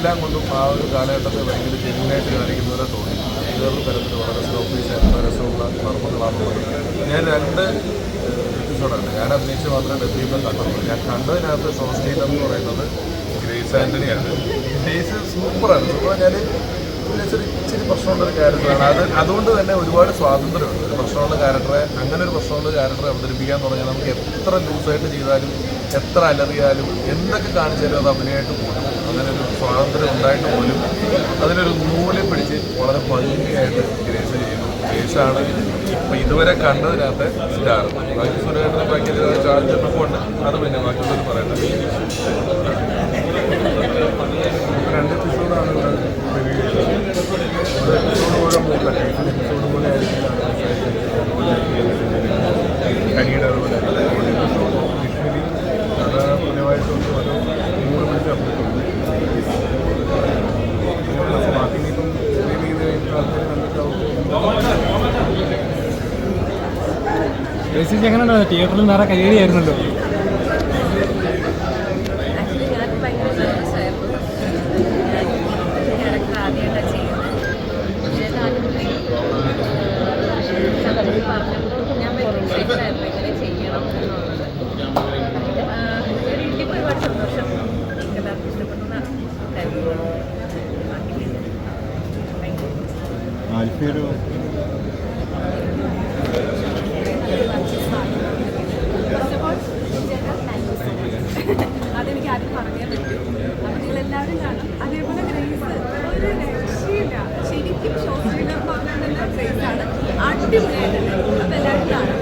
എല്ലാം കൊണ്ടും ആ ഒരു കാലഘട്ടത്തെ ഭയങ്കര ജെന്യൂനായിട്ട് കാണിക്കുന്നവരെ തോന്നി. വേറൊരു തരത്തിൽ വളരെ സ്ലോപ്പീസായിട്ടുള്ള രസമുള്ള നർമ്മങ്ങളാണുള്ളത് ഞാൻ രണ്ട് എപ്പിസോഡാണ് ഞാൻ അഭിനയിച്ച് മാത്രമേ ഡെബ്യൂബിൽ കണ്ടുള്ളൂ ഞാൻ കണ്ടതിനകത്ത് സോസ്റ്റീൻ എന്ന് പറയുന്നത് ഗ്രേസ് ആന്റണിയാണ് ഗ്രേസ് സൂപ്പറാണ് സൂപ്പർ ഞാൻ ഇച്ചിരി ഇച്ചിരി പ്രശ്നമുള്ളൊരു ക്യാരക്ടറാണ് അത് അതുകൊണ്ട് തന്നെ ഒരുപാട് സ്വാതന്ത്ര്യമുണ്ട്. ഒരു പ്രശ്നമുള്ള ക്യാരക്ടറെ അങ്ങനെ ഒരു പ്രശ്നമുള്ള ക്യാരക്ടറെ അവതരിപ്പിക്കാൻ തുടങ്ങിയാൽ നമുക്ക് എത്ര ലൂസായിട്ട് ചെയ്താലും എത്ര അലറിയാലും എന്തൊക്കെ കാണിച്ചാലും അത് അഭിനയമായിട്ട് പോകും. അങ്ങനെ ഒരു സ്വാതന്ത്ര്യം ഉണ്ടായിട്ട് പോലും അതിനൊരു നൂലിൽ പിടിച്ച് വളരെ ഭംഗിയായിട്ട് ഗ്രേസ് ചെയ്യുന്നു. ഗ്രേസാണ് ഇപ്പം ഇതുവരെ കണ്ടതിനകത്ത് സ്റ്റാർ. ബാക്കി സുരേന്ദ്രൻ ബാക്കി ചാർജറിനൊക്കെ ഉണ്ട്. അത് പിന്നെ ബാക്കിയുള്ളവർ പറയണ്ട രണ്ട് എപ്പിസോഡാണ് ഓരോ എപ്പിസോഡ് ഓരോ മൂക്കല്ല എപ്പിസോഡ് പോലെ ആയിരിക്കും. കനിയുടെ അതുപോലെ. പുതിയതായിട്ടൊന്നും ഓരോ എങ്ങനെയുണ്ടായിരുന്നു തിയേറ്ററിൽ നേരെ കയ്യേറിയായിരുന്നല്ലോ ആക്ച്വലി എല്ലാവരും കാണും അതേപോലെ ഗ്രേസ് ഒരു രക്ഷയില്ല. ശരിക്കും ഷോസ് ഗ്രീനർ പറഞ്ഞാൽ ഗ്രേസാണ് അടിപൊളിയായിട്ടുണ്ട് അപ്പം കാണും.